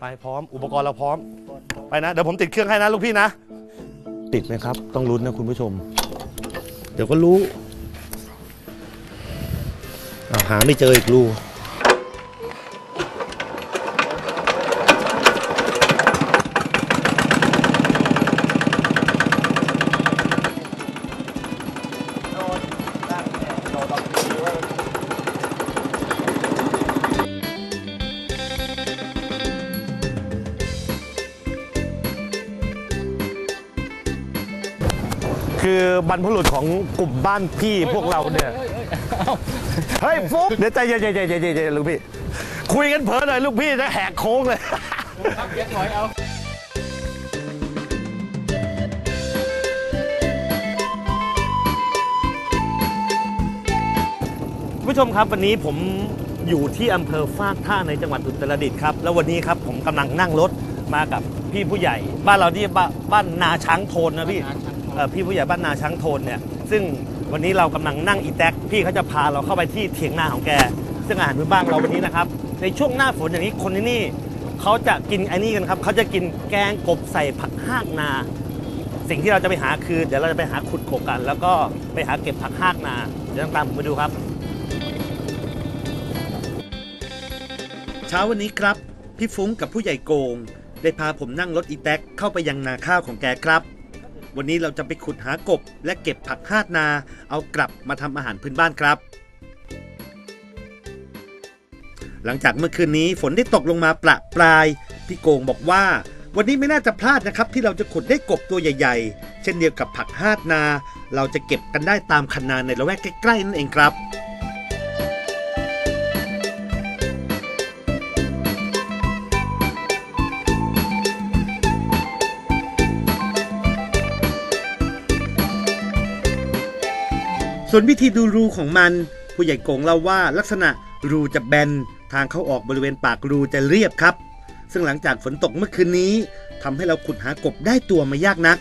ไปพร้อม อุปกรณ์เราพร้อม ไปนะ เดี๋ยวผมติดเครื่องให้นะลูกพี่นะ ติดไหมครับ ต้องลุ้นนะคุณผู้ชม เดี๋ยวก็รู้าหาไม่เจออีกรู คือบรรพบุรุษของกลุ่มบ้านพี่พวกเราเนี่ย เฮ้ยฟุ๊กเดี๋ยวใจเย็นใจเย็นใจเย็นใจเย็นลูกพี่ คุยกันเพลินหน่อยลูกพี่จะแหกโค้งเลยคุณผู้ชมครับวันนี้ผมอยู่ที่อำเภอฟากท่าในจังหวัดอุตรดิตถ์ครับ แล้ววันนี้ครับผมกำลังนั่งรถมากับพี่ผู้ใหญ่ บ้านเราที่บ้านบ้านนาช้างโทนนะพี่เอ่อ พี่ผู้ใหญ่บ้านนาช้างโทนเนี่ยซึ่งวันนี้เรากำลังนั่งอีแท็กพี่เขาจะพาเราเข้าไปที่เถียงนาของแก ซึ่งอาหารพื้นบ้านเราวันนี้นะครับ ในช่วงหน้าฝนอย่างนี้คนที่นี่เขาจะกินไอ้นี่กันครับเขาจะกินแกงกบใส่ผักหากนา สิ่งที่เราจะไปหาคือเดี๋ยวเราจะไปหาขุดกบกัน แล้วก็ไปหาเก็บผักหากนา เดี๋ยวต้งตามผมไปดูครับ เช้าวันนี้ครับ พี่ฟุ้งกับผู้ใหญ่โกง ได้พาผมนั่งรถอีแท็กเข้าไปยังนาข้าวของแกครับ วันนี้เราจะไปขุดหากบ และเก็บผักคาดนา เอากลับมาทำอาหารพื้นบ้านครับ หลังจากเมื่อคืนนี้ฝนได้ตกลงมาประปราย พี่โกงบอกว่า วันนี้ไม่น่าจะพลาดนะครับ ที่เราจะขุดได้กบตัวใหญ่ ๆ เช่นเดียวกับผักคาดนา เราจะเก็บกันได้ตามคันนาในละแวกใกล้ๆนั่นเองครับ ส่วนวิธีดูรูของมัน ผู้ใหญ่โกงเล่าว่าลักษณะรูจะแบน ทางเข้าออกบริเวณปากรูจะเรียบครับ ซึ่งหลังจากฝนตกเมื่อคืนนี้ทำให้เราขุดหากบได้ตัวไม่ยากนัก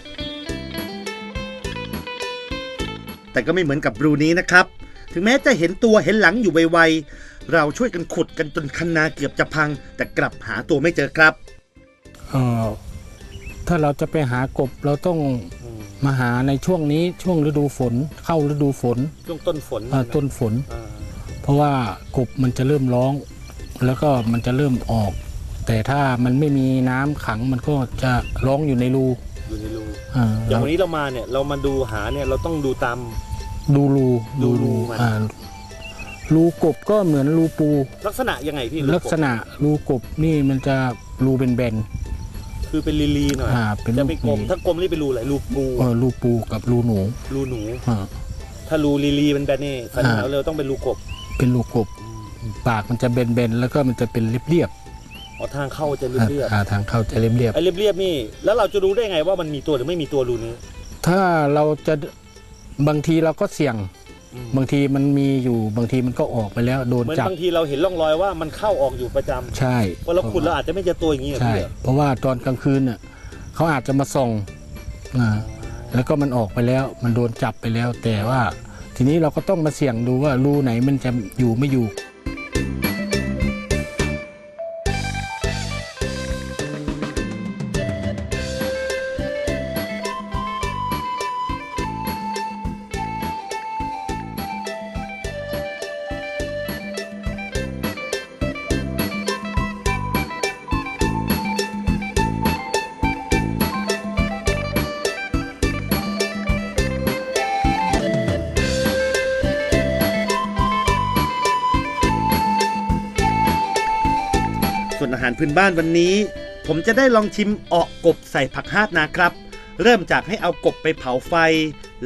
แต่ก็ไม่เหมือนกับรูนี้นะครับ ถึงแม้จะเห็นตัวเห็นหลังอยู่ไวๆเราช่วยกันขุดกันจนคันนาเกือบจะพัง แต่กลับหาตัวไม่เจอครับ เอ่อถ้าเราจะไปหากบเราต้อง มาหาในช่วงนี้ช่วงฤดูฝน เข้าฤดูฝนช่วงต้นฝนเอ่อต้นฝนเพราะว่ากบมันจะเริ่มร้อง แล้วก็มันจะเริ่มออก แต่ถ้ามันไม่มีน้ำขังมันก็จะร้องอยู่ในรูอยู่ในรูอ่าอย่างเราวันนี้เรามาเนี่ยเรามาดูหาเนี่ยเราต้องดูตาม ดูรูดูรูมัน อ่ารูกบก็เหมือนรูปู ลักษณะยังไงพี่ลักษณะรูกบนี่มันจะรูเป็นแบน คือเป็นลีลีหน่อยๆอ่าเป็นจะรูไม่กลมถ้ากลมนี่เป็นรูอะไรรูปูเออรูปูกับรูหนูรูหนู อ่า ถ้ารูลีลีเป็นแบนนี่สันนิษฐานอ่าเลยต้องเป็นรูกบเป็นรูกบปากมันจะเบนๆแล้วก็มันจะเป็นเรียบอ๋อทางเข้าจะๆเรียบอ่าทางเข้าจะเรียบๆไอ้เรียบๆนี่ แล้วเราจะรู้ได้ไงว่ามันมีตัวหรือไม่มีตัวรูนี้ ๆถ้าเราจะบางทีเราก็เสี่ยง บางทีมันมีอยู่บางทีมันก็ออกไปแล้วโดนเหมือนจับ บางทีเราเห็นร่องรอยว่ามันเข้าออกอยู่ประจำใช่พอเราขุดเราอาจจะไม่เจอตัวอย่างนี้เหรอใช่ พี่เหรอเพราะว่าตอนกลางคืนน่ะเขาอาจจะมาส่องอ่าแล้วก็มันออกไปแล้ว มันโดนจับไปแล้ว แต่ว่า ทีนี้เราก็ต้องมาเสี่ยงดูว่ารูไหนมันจะอยู่ไม่อยู่ ส่วนอาหารพื้นบ้านวันนี้ ผมจะได้ลองชิมเออกกบใส่ผักฮาดนะครับ เริ่มจากให้เอากบไปเผาไฟ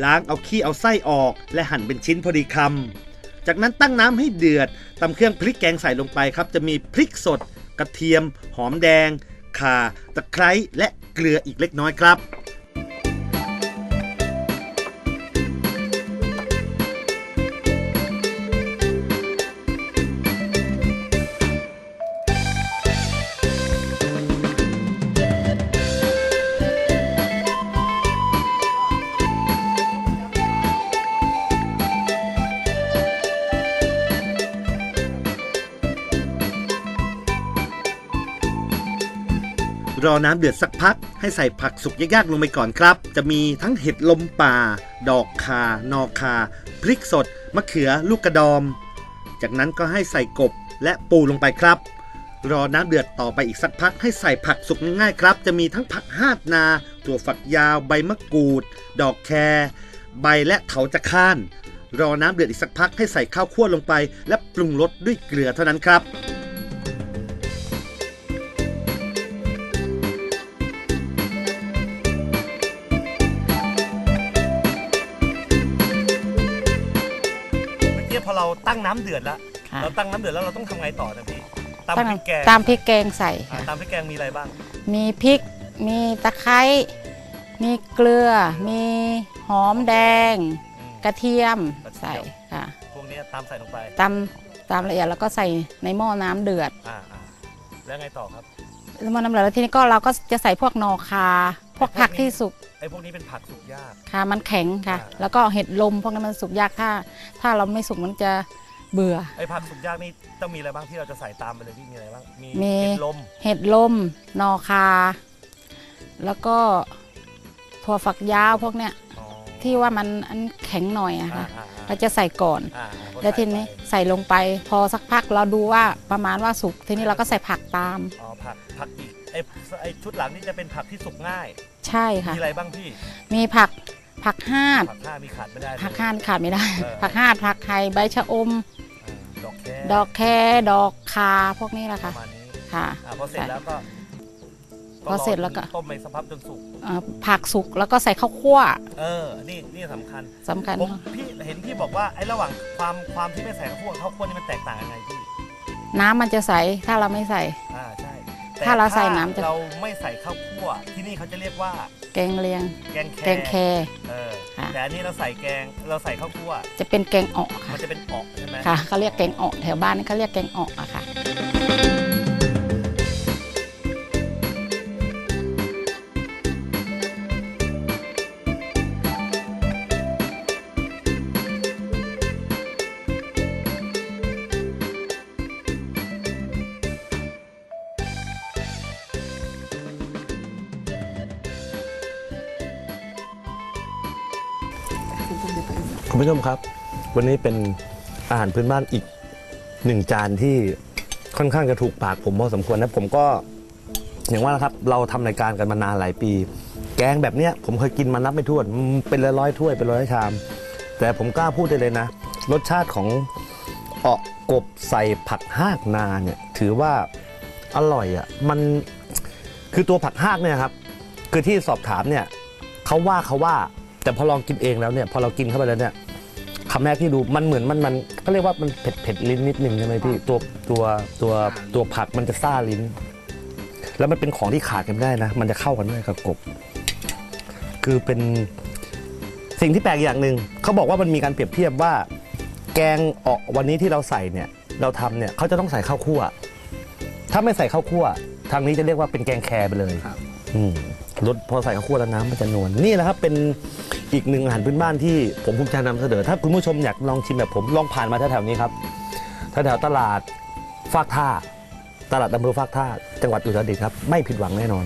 ล้างเอาขี้เอาไส้ออก และหั่นเป็นชิ้นพอดีคำจากนั้นตั้งน้ำให้เดือดตำเครื่องพริกแกงใส่ลงไปครับ จะมีพริกสด กระเทียม หอมแดงข่าตะไคร้และเกลืออีกเล็กน้อยครับ รอน้ำเดือดสักพัก ให้ใส่ผักสุกยากๆลงไปก่อนครับ จะมีทั้งเห็ดลมป่า ดอกคา นอคา พริกสด มะเขือ ลูกกระดอม จากนั้นก็ให้ใส่กบและปูลงไปครับ รอน้ำเดือดต่อไปอีกสักพัก ให้ใส่ผักสุกง่ายๆครับ จะมีทั้งผักหาดนา ถั่วฝักยาว ใบมะกรูด ดอกแครใบและเถาจะข้าน รอน้ำเดือดอีกสักพักให้ใส่ข้าวคั่วลงไป และปรุงรสด้วยเกลือเท่านั้นครับ พอเราตั้งน้ำเดือดแล้วค่ะเราตั้งน้ำเดือดแล้วเราต้องทำไงต่อนะพี่ตามตั้งพริกแกงตามพริกแกงใส่อ่าค่ะ ตามพริกแกงมีอะไรบ้างมีพริก มีตะไคร้ มีเกลือ มีหอมแดง อืม กระเทียมกระเทียม ใส่ค่ะพวกนี้ตามใส่ลงไปตำตามละเอียดแล้วก็ใส่ในหม้อน้ำเดือดอ่าอ่าแล้วไงต่อครับ แล้วหม้อน้ำเดือดแล้วทีนี้ก็เราก็จะใส่พวกนอคา พวกผักที่สุกไอ้พวกนี้เป็นผักสุกยาก ค่ะ มันแข็งค่ะ อ่า แล้วก็เห็ดลมพวกนั้นมันสุกยากถ้า ถ้าเราไม่สุกมันจะเบื่อ ไอ้ผักสุกยากนี่ต้องมีอะไรบ้างที่เราจะใส่ตามไปเลยพี่มีอะไรบ้างมีมี เห็ดลมเห็ดลมนอคา แล้วก็ถั่วฝักยาวพวกเนี้ยอ๋อที่ว่ามันอันแข็งหน่อยอะอ่าค่ะอ่าอ่าเราจะใส่ก่อน อ่าอ่าพอแล้วทีนี้ใส่ไปใส่ลงไป พอสักพักเราดูว่าประมาณว่าสุกทีนี้เราก็ใส่ผักตาม อ๋อ ผักผักอีกไอ้ไอ้ชุดหลังนี่จะเป็นผักที่สุกง่าย ใช่ค่ะ มีอะไรบ้างพี่ มีผักผักหาดผักข้ามีขาดไม่ได้เลยผักหาดขาดไม่ได้ เออผักหาดผักไทยใบชะอมอ่าดอกแคดอกแคดอกคาพวกนี้แหละปค่ะ ระมาณนี้ค่ะ อ่าพอเสร็จแล้วก็พอเสร็จแล้วก็ ต้มไปสักพักจนสุกเอ่อผักสุกแล้วก็ใส่ข้าวคั่วเออ นี่นี่สำคัญสำคัญผมพี่เห็นพี่บอกว่าไอ้ระหว่างความความที่ไม่ใส่ข้าวคั่วกับข้าวคั่วนี่มันแตกต่างยังไงพี่ น้ำมันจะใสถ้าเราไม่ใส่อ่าใช่ ถ้าเราใส่น้ำจะ เราไม่ใส่ข้าวคั่วที่นี่เขาจะเรียกว่า แกงเลียง แกงแคแกงแค เออค่ะ แต่อันนี้เราใส่แกงเราใส่ข้าวคั่วจะเป็นแกงอ่อค่ะ มันจะเป็นออกใช่ไหม ค่ะเขาเรียกแกงอ่อแถวบ้านนี่เขาเรียกแกงอ่ออะค่ะ คุณผู้ชมครับ วันนี้เป็นอาหารพื้นบ้านอีกหนึ่งจานที่ค่อนข้างจะถูกปากผมพอสมควรนะผมก็อย่างว่านะครับเราทำรายการกันมานานหลายปี แกงแบบเนี้ยผมเคยกินมานับไม่ถ้วนเป็นร้อยถ้วยเป็นร้อยชาม แต่ผมกล้าพูดได้เลยนะ รสชาติของเออกบใส่ผักหากนาเนี่ยถือว่าอร่อยอะ่ะมันคือตัวผักหากเนี่ยครับคือที่สอบถามเนี่ยเขาว่าเขาว่าแต่พอลองกินเองแล้วเนี่ยพอเรากินเข้าไปแล้วเนี่ย คำแรกที่ดูมันเหมือนมันมันก็เรียกว่ามันเผ็ดเผ็ดลิ้นนิดนึงใช่ไหมพี่ตัวตัวตัวตัวผักมันจะซ่าลิ้น แล้วมันเป็นของที่ขาดกันไม่ได้นะ มันจะเข้ากันด้วยกับกบ คือเป็นสิ่งที่แปลกอย่างหนึ่งเขาบอกว่ามันมีการเปรียบเทียบว่า แกงออกวันนี้ที่เราใส่เนี่ย เราทำเนี่ยเขาจะต้องใส่ข้าวคั่ว ถ้าไม่ใส่ข้าวคั่ว ทางนี้จะเรียกว่าเป็นแกงแครไปเลยครับอืม รสพอใส่ข้าวคั่วแล้วน้ำมันจะนวลนี่แหละครับเป็นอีกหนึ่งอาหารพื้นบ้านที่ผมภูมิใจนำเสนอถ้าคุณผู้ชมอยากลองชิมแบบผมลองผ่านมาแถวๆนี้ครับแถวๆตลาดฟากท่า ตลาดอำเภอฟากท่า จังหวัดอุตรดิตถ์ครับ ไม่ผิดหวังแน่นอน